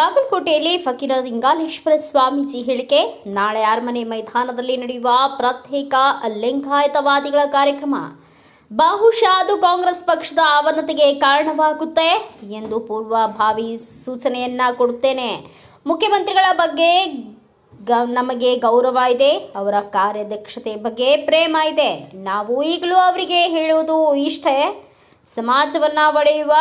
ಬಾಗಲಕೋಟೆಯಲ್ಲಿ ಫಕೀರ ಲಿಂಗಾಲೇಶ್ವರ ಸ್ವಾಮೀಜಿ ಹೇಳಿಕೆ, ನಾಳೆ ಅರಮನೆ ಮೈದಾನದಲ್ಲಿ ನಡೆಯುವ ಪ್ರತ್ಯೇಕ ಲಿಂಗಾಯತವಾದಿಗಳ ಕಾರ್ಯಕ್ರಮ. ಬಹುಶಃ ಅದು ಕಾಂಗ್ರೆಸ್ ಪಕ್ಷದ ಅವನತಿಗೆ ಕಾರಣವಾಗುತ್ತೆ ಎಂದು ಪೂರ್ವಭಾವಿ ಸೂಚನೆಯನ್ನ ಕೊಡುತ್ತೇನೆ. ಮುಖ್ಯಮಂತ್ರಿಗಳ ಬಗ್ಗೆ ನಮಗೆ ಗೌರವ ಇದೆ, ಅವರ ಕಾರ್ಯದಕ್ಷತೆ ಬಗ್ಗೆ ಪ್ರೇಮ ಇದೆ. ನಾವು ಈಗಲೂ ಅವರಿಗೆ ಹೇಳುವುದು ಇಷ್ಟೇ. ಸಮಾಜವನ್ನು ಒಡೆಯುವ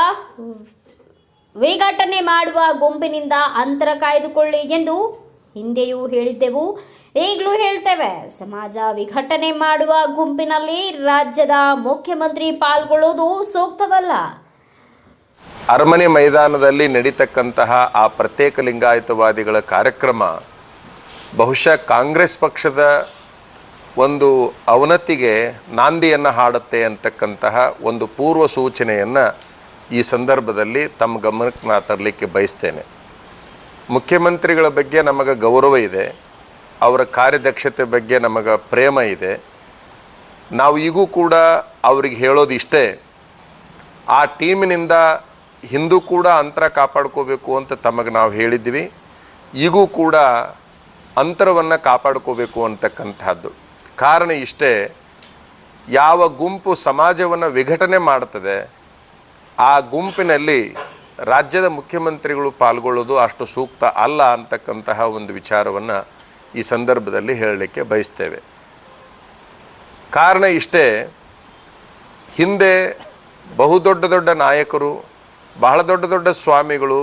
ವಿಘಟನೆ ಮಾಡುವ ಗುಂಪಿನಿಂದ ಅಂತರ ಕಾಯ್ದುಕೊಳ್ಳಿ ಎಂದು ಹಿಂದೆಯೂ ಹೇಳಿದ್ದೆವು. ಈಗಲೂ ಹೇಳ್ತೇವೆ, ಸಮಾಜ ವಿಘಟನೆ ಮಾಡುವ ಗುಂಪಿನಲ್ಲಿ ರಾಜ್ಯದ ಮುಖ್ಯಮಂತ್ರಿ ಪಾಲ್ಗೊಳ್ಳೋದು ಸೂಕ್ತವಲ್ಲ. ಅರಮನೆ ಮೈದಾನದಲ್ಲಿ ನಡೀತಕ್ಕಂತಹ ಆ ಪ್ರತ್ಯೇಕ ಲಿಂಗಾಯತವಾದಿಗಳ ಕಾರ್ಯಕ್ರಮ, ಬಹುಶಃ ಕಾಂಗ್ರೆಸ್ ಪಕ್ಷದ ಒಂದು ಅವನತಿಗೆ ನಾಂದಿಯನ್ನು ಹಾಡುತ್ತೆ ಅಂತಕ್ಕಂತಹ ಒಂದು ಪೂರ್ವ ಸೂಚನೆಯನ್ನು ಈ ಸಂದರ್ಭದಲ್ಲಿ ತಮ್ಮ ಗಮನಕ್ಕೆ ನಾ ತರಲಿಕ್ಕೆ ಬಯಸ್ತೇನೆ. ಮುಖ್ಯಮಂತ್ರಿಗಳ ಬಗ್ಗೆ ನಮಗೆ ಗೌರವ ಇದೆ. ಅವರ ಕಾರ್ಯದಕ್ಷತೆ ಬಗ್ಗೆ ನಮಗೆ ಪ್ರೇಮ ಇದೆ. ನಾವು ಈಗೂ ಕೂಡ ಅವ್ರಿಗೆ ಹೇಳೋದು ಇಷ್ಟೇ. ಆ ಟೀಮಿನಿಂದ ಹಿಂದೂ ಕೂಡ ಅಂತರ ಕಾಪಾಡ್ಕೋಬೇಕು ಅಂತ ತಮಗೆ ನಾವು ಹೇಳಿದ್ವಿ ಈಗೂ ಕೂಡ ಅಂತರವನ್ನು ಕಾಪಾಡ್ಕೋಬೇಕು ಅಂತಕ್ಕಂಥದ್ದು ಕಾರಣ ಇಷ್ಟೇ. ಯಾವ ಗುಂಪು ಸಮಾಜವನ್ನು ವಿಘಟನೆ ಮಾಡ್ತದೆ ಆ ಗುಂಪಿನಲ್ಲಿ ರಾಜ್ಯದ ಮುಖ್ಯಮಂತ್ರಿಗಳು ಪಾಲ್ಗೊಳ್ಳೋದು ಅಷ್ಟು ಸೂಕ್ತ ಅಲ್ಲ ಅಂತಕ್ಕಂತಹ ಒಂದು ವಿಚಾರವನ್ನು ಈ ಸಂದರ್ಭದಲ್ಲಿ ಹೇಳಲಿಕ್ಕೆ ಬಯಸ್ತೇವೆ. ಕಾರಣ ಇಷ್ಟೇ, ಹಿಂದೆ ಬಹುದೊಡ್ಡ ದೊಡ್ಡ ನಾಯಕರು, ಬಹಳ ದೊಡ್ಡ ದೊಡ್ಡ ಸ್ವಾಮಿಗಳು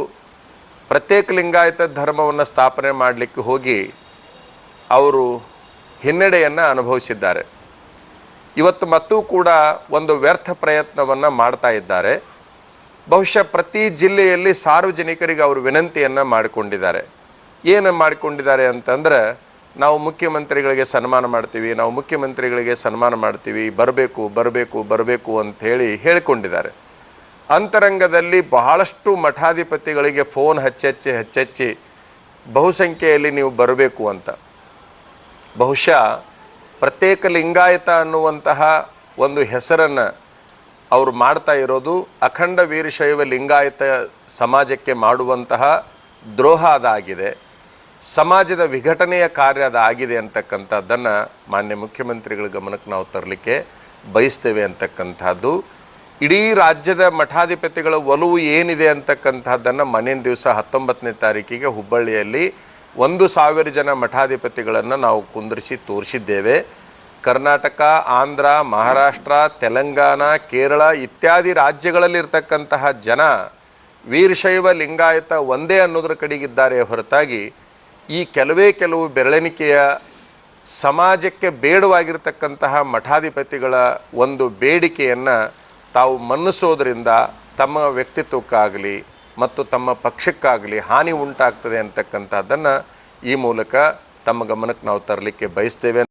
ಪ್ರತ್ಯೇಕ ಲಿಂಗಾಯತ ಧರ್ಮವನ್ನು ಸ್ಥಾಪನೆ ಮಾಡಲಿಕ್ಕೆ ಹೋಗಿ ಅವರು ಹಿನ್ನಡೆಯನ್ನು ಅನುಭವಿಸಿದ್ದಾರೆ. ಇವತ್ತು ಮತ್ತೂ ಕೂಡ ಒಂದು ವ್ಯರ್ಥ ಪ್ರಯತ್ನವನ್ನು ಮಾಡ್ತಾ ಇದ್ದಾರೆ. ಬಹುಶಃ ಪ್ರತಿ ಜಿಲ್ಲೆಯಲ್ಲಿ ಸಾರ್ವಜನಿಕರಿಗೆ ಅವರು ವಿನಂತಿಯನ್ನು ಮಾಡಿಕೊಂಡಿದ್ದಾರೆ. ಏನು ಮಾಡಿಕೊಂಡಿದ್ದಾರೆ ಅಂತಂದ್ರೆ, ನಾವು ಮುಖ್ಯಮಂತ್ರಿಗಳಿಗೆ ಸನ್ಮಾನ ಮಾಡ್ತೀವಿ, ನಾವು ಮುಖ್ಯಮಂತ್ರಿಗಳಿಗೆ ಸನ್ಮಾನ ಮಾಡ್ತೀವಿ, ಬರಬೇಕು ಬರಬೇಕು ಬರಬೇಕು ಅಂಥೇಳಿ ಹೇಳಿಕೊಂಡಿದ್ದಾರೆ. ಅಂತರಂಗದಲ್ಲಿ ಬಹಳಷ್ಟು ಮಠಾಧಿಪತಿಗಳಿಗೆ ಫೋನ್ ಹಚ್ಚಚ್ಚಿ ಹಚ್ಚಚ್ಚಿ, ಬಹುಸಂಖ್ಯೆಯಲ್ಲಿ ನೀವು ಬರಬೇಕು ಅಂತ. ಬಹುಶಃ ಪ್ರತ್ಯೇಕ ಲಿಂಗಾಯತ ಅನ್ನುವಂತಹ ಒಂದು ಹೆಸರನ್ನು ಅವರು ಮಾಡ್ತಾ ಇರೋದು ಅಖಂಡ ವೀರಶೈವ ಲಿಂಗಾಯತ ಸಮಾಜಕ್ಕೆ ಮಾಡುವಂತಹ ದ್ರೋಹ ಅದಾಗಿದೆ, ಸಮಾಜದ ವಿಘಟನೆಯ ಕಾರ್ಯ ಅದಾಗಿದೆ ಅಂತಕ್ಕಂಥದ್ದನ್ನು ಮಾನ್ಯ ಮುಖ್ಯಮಂತ್ರಿಗಳ ಗಮನಕ್ಕೆ ನಾವು ತರಲಿಕ್ಕೆ ಬಯಸ್ತೇವೆ ಅಂತಕ್ಕಂಥದ್ದು. ಇಡೀ ರಾಜ್ಯದ ಮಠಾಧಿಪತಿಗಳ ಒಲವು ಏನಿದೆ ಅಂತಕ್ಕಂಥದ್ದನ್ನು ಮನೆಯ ದಿವಸ ಹತ್ತೊಂಬತ್ತನೇ ತಾರೀಕಿಗೆ ಹುಬ್ಬಳ್ಳಿಯಲ್ಲಿ ಒಂದು ಸಾವಿರ ಜನ ಮಠಾಧಿಪತಿಗಳನ್ನು ನಾವು ಕುಂದಿರಿಸಿ ತೋರಿಸಿದ್ದೇವೆ. ಕರ್ನಾಟಕ, ಆಂಧ್ರ, ಮಹಾರಾಷ್ಟ್ರ, ತೆಲಂಗಾಣ, ಕೇರಳ ಇತ್ಯಾದಿ ರಾಜ್ಯಗಳಲ್ಲಿರ್ತಕ್ಕಂತಹ ಜನ ವೀರಶೈವ ಲಿಂಗಾಯತ ಒಂದೇ ಅನ್ನೋದ್ರ ಕಡೆಗಿದ್ದಾರೆ ಹೊರತಾಗಿ ಈ ಕೆಲವೇ ಕೆಲವು ಬೆರಳೆಣಿಕೆಯ ಸಮಾಜಕ್ಕೆ ಬೇಡವಾಗಿರ್ತಕ್ಕಂತಹ ಮಠಾಧಿಪತಿಗಳ ಒಂದು ಬೇಡಿಕೆಯನ್ನು ತಾವು ಮನ್ನಿಸೋದ್ರಿಂದ ತಮ್ಮ ವ್ಯಕ್ತಿತ್ವಕ್ಕಾಗಲಿ ಮತ್ತು ತಮ್ಮ ಪಕ್ಷಕ್ಕಾಗಲಿ ಹಾನಿ ಉಂಟಾಗ್ತದೆ ಅಂತಕ್ಕಂಥದ್ದನ್ನು ಈ ಮೂಲಕ ತಮ್ಮ ಗಮನಕ್ಕೆ ನಾವು ತರಲಿಕ್ಕೆ ಬಯಸ್ತೇವೆ.